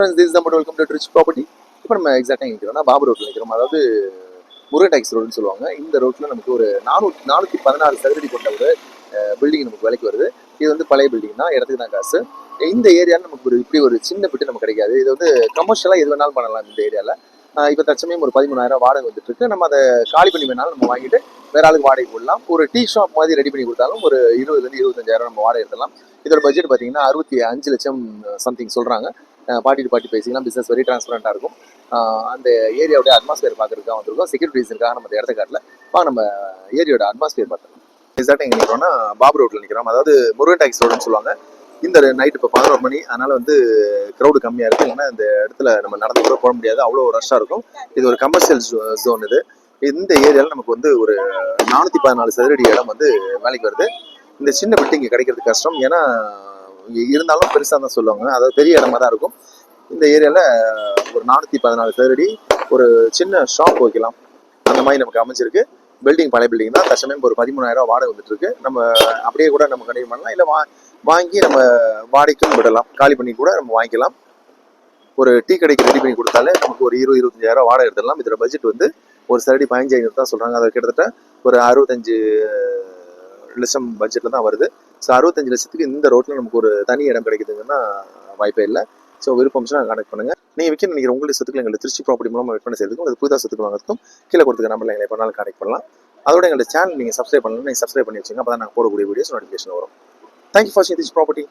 This number welcome to Rich Property இப்போ நம்ம எக்ஸாக்டாக நிற்கிறோம்னா பாபு ரோட்டில் நிற்கிறோம் அதாவது முருகன் டாக்ஸ் ரோடுன்னு சொல்லுவாங்க. இந்த ரோட்டில் நமக்கு ஒரு நானூற்றி நானூற்றி பதினாறு சதுரடி கொண்ட ஒரு பில்டிங் நமக்கு விலைக்கு வருது. இது வந்து பழைய பில்டிங் தான். இடத்துக்கு தான் காசு. இந்த ஏரியாவில் நமக்கு ஒரு இப்படி ஒரு சின்ன பிட்டு நமக்கு கிடைக்காது. இது வந்து கமர்ஷியலாக எது வேணாலும் பண்ணலாம் இந்த ஏரியாவில் இப்போ தச்சமயம் ஒரு பதிமூணாயிரம் வாடகை வந்துட்டு இருக்கு. நம்ம அதை காலி பண்ணி வேணாலும் நம்ம வாங்கிட்டு வேற ஆளுக்கு வாடகை போடலாம். ஒரு டீ ஷாப் மாதிரி ரெடி பண்ணி கொடுத்தாலும் ஒரு இருபதுலேருந்து இருபத்தஞ்சாயிரம் நம்ம வாடகை எடுத்துலாம் இதோட பட்ஜெட் பார்த்தீங்கன்னா அறுபத்தி அஞ்சு லட்சம் சம்திங் சொல்கிறாங்க பார்ட்டி டு பார்ட்டி பேசிக்கலாம். பிஸ்னஸ் வெரி டிரான்ஸ்பரண்டாக இருக்கும். அந்த ஏரியாவுடைய அட்மாஸ்பியர் பார்க்குறதுக்காக வந்திருக்கோம். செக்யூரிட்டி ரீசனுக்காக நம்ம இந்த இடத்த காட்டல வாங்க நம்ம ஏரியாவோட அட்மாஸ்பியர் பார்த்துருக்கோம் எக்ஸாக்டாக எங்கே நிற்கிறோம்னா பாபு ரோட்டில் நிற்கிறோம் அதாவது முருகன் டாக்ஸ் ரோடுன்னு சொல்லுவாங்க. இந்த நைட் இப்போ பதினோரு மணி. அதனால் வந்து க்ரௌடு கம்மியாக இருக்குது ஏன்னா இந்த இடத்துல நம்ம நடந்து கூட போக முடியாது. அவ்வளோ ரஷ்ஷாக இருக்கும். இது ஒரு கமர்ஷியல் ஜோன் இது. இந்த ஏரியாவில் நமக்கு வந்து ஒரு நானூற்றி பதினாலு சதுரடி இடம் வந்து வேலைக்கு வருது. இந்த சின்ன பில்டிங் கிடைக்கிறது கஷ்டம். ஏன்னா இருந்தாலும் பெருசாக தான் சொல்லுவாங்க. அதாவது பெரிய இடமா தான் இருக்கும். இந்த ஏரியாவில் ஒரு நானூற்றி பதினாலு சதுரடி ஒரு சின்ன ஷாப் வைக்கலாம். அந்த மாதிரி நமக்கு அமைஞ்சிருக்கு. பில்டிங் பழைய பில்டிங் தான். தற்சமயம் ஒரு பதிமூணாயிரம் வாடகை வந்துட்டுருக்கு. நம்ம அப்படியே கூட நம்ம கண்டினியூ பண்ணலாம். இல்லை வா வாங்கி நம்ம வாடகைக்கும் விடலாம். காலி பண்ணி கூட நம்ம வாங்கிக்கலாம். ஒரு டீ கடைக்கு ரெடி பண்ணி கொடுத்தாலே நமக்கு ஒரு இருபது இருபத்தஞ்சாயிரம் வாடகை எடுத்துடலாம். இதோட பட்ஜெட் வந்து ஒரு சரடி பதினஞ்சு ஐநூறு தான் சொல்கிறாங்க அதை கிட்டத்தட்ட ஒரு அறுபத்தஞ்சு லட்சம் பட்ஜெட்டில் தான் வருது. ஸோ அறுபத்தஞ்சு லட்சத்துக்கு இந்த ரோட்டில் நமக்கு ஒரு தனி இடம் கிடைக்குதுங்கன்னா வாய்ப்பே இல்லை. ஸோ விருப்பம்னா கனெக்ட் பண்ணுங்க. நீங்கள் விற்க நினைக்கிற உங்களுடைய சொத்துக்கள் எங்களுக்கு திருச்சி ப்ராப்பர்ட்டி மூலமாக விற்பனை செய்யறதுக்கும் அது புதுதாக சொத்துக்கள் வாங்குறதுக்கும் கீழே கொடுத்துக்க நம்பரில் எங்களை எப்போனாலும் கனெக்ட் பண்ணலாம். அதோட எங்களோட சேனல் நீங்கள் சப்ஸ்கிரைப் பண்ணலாம் நீங்கள் சப்ஸ்கிரைப் பண்ணி வச்சுங்க அப்போ தான் நாங்கள் போடக்கூடிய வீடியோஸ் நோட்டிஃபிகேஷன் வரும். தேங்க்யூ ஃபார் வாட்சிங் ப்ராப்பர்ட்டி